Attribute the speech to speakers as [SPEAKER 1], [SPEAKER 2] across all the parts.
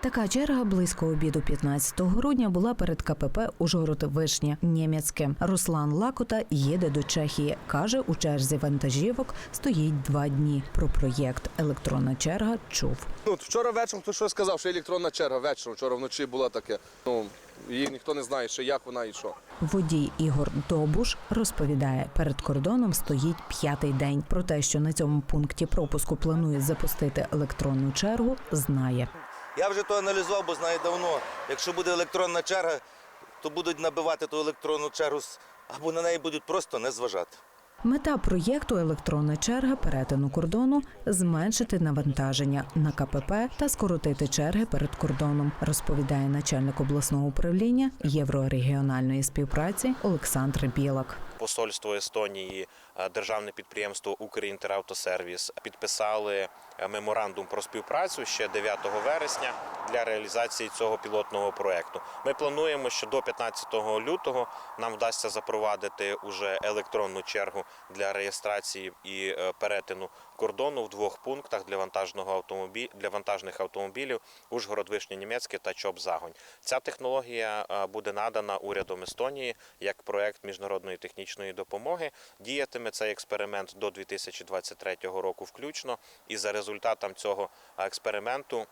[SPEAKER 1] Така черга близько обіду 15 грудня була перед КПП Ужгород Вишня Німецьке. Руслан Лакота їде до Чехії. каже, у черзі вантажівок стоїть два дні. Про проєкт електронна черга чув.
[SPEAKER 2] Ну, от вчора вечором хтось щось сказав, що електронна черга вечором. Вчора вночі була таке. Ну, її ніхто не знає, ще як вона і що.
[SPEAKER 1] Водій Ігор Добуш розповідає, перед кордоном стоїть п'ятий день. Про те, що на цьому пункті пропуску планує запустити електронну чергу, знає.
[SPEAKER 3] Я вже то аналізував, бо знаю давно. Якщо буде електронна черга, то будуть набивати ту електронну чергу або на неї будуть просто не зважати.
[SPEAKER 1] Мета проєкту електронна черга перетину кордону зменшити навантаження на КПП та скоротити черги перед кордоном, розповідає начальник обласного управління єврорегіональної співпраці Олександр Білак.
[SPEAKER 4] Посольство Естонії, е, державне підприємство Укрінтеравтосервіс підписали е, меморандум про співпрацю ще 9 вересня для реалізації цього пілотного проекту. Ми плануємо, що до 15 лютого нам вдасться запровадити уже електронну чергу для реєстрації і е, перетину кордону в двох пунктах для вантажного автомобі... для вантажних автомобілів Ужгород Вишня Німецьке та Чоп Загонь. Ця технологія буде надана урядом Естонії як проект міжнародної технічної допомоги. Діятиме цей експеримент до 2023 року включно, і за результатом цього експерименту.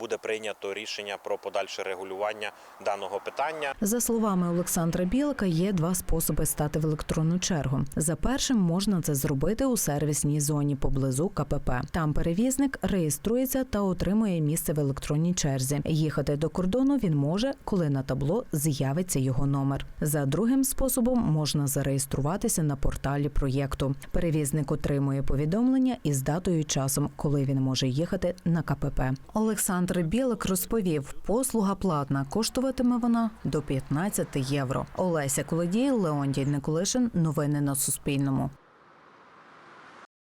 [SPEAKER 4] Буде прийнято рішення про подальше регулювання даного питання.
[SPEAKER 1] За словами Олександра Білика, є два способи стати в електронну чергу. За першим можна це зробити у сервісній зоні поблизу КПП. Там перевізник реєструється та отримує місце в електронній черзі. Їхати до кордону він може, коли на табло з'явиться його номер. За другим способом можна зареєструватися на порталі проєкту. Перевізник отримує повідомлення із датою часом, коли він може їхати на КПП. Олександр Білик розповів, послуга платна, коштуватиме вона до 15 євро. Олеся Колодій, Леонтій Николишин. Новини на Суспільному.